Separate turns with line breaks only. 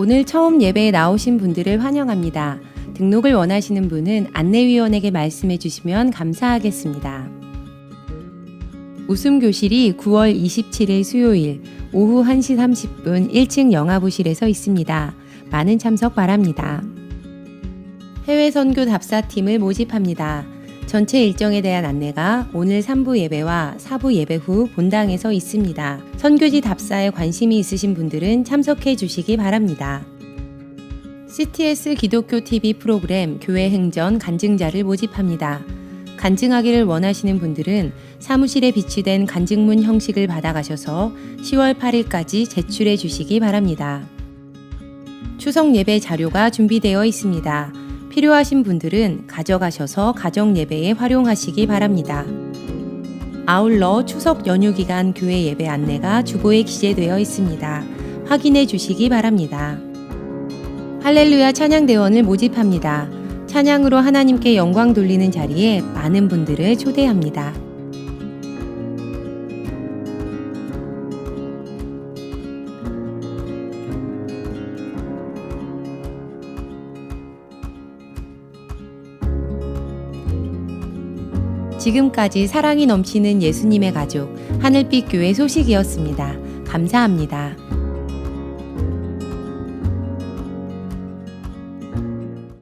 오늘 처음 예배에 나오신 분들을 환영합니다. 등록을 원하시는 분은 안내위원에게 말씀해 주시면 감사하겠습니다. 웃음교실이 9월 27일 수요일 오후 1시 30분 1층 영화부실에서 있습니다. 많은 참석 바랍니다. 해외 선교 답사팀을 모집합니다. 전체 일정에 대한 안내가 오늘 3부 예배와 4부 예배 후 본당에서 있습니다. 선교지 답사에 관심이 있으신 분들은 참석해 주시기 바랍니다. CTS 기독교 TV 프로그램 교회 행전 간증자를 모집합니다. 간증하기를 원하시는 분들은 사무실에 비치된 간증문 형식을 받아가셔서 10월 8일까지 제출해 주시기 바랍니다. 추석 예배 자료가 준비되어 있습니다. 필요하신 분들은 가져가셔서 가정 예배에 활용하시기 바랍니다. 아울러 추석 연휴 기간 교회 예배 안내가 주보에 기재되어 있습니다. 확인해 주시기 바랍니다. 할렐루야 찬양대원을 모집합니다. 찬양으로 하나님께 영광 돌리는 자리에 많은 분들을 초대합니다. 지금까지 사랑이 넘치는 예수님의 가족 하늘빛 교회 소식이었습니다. 감사합니다.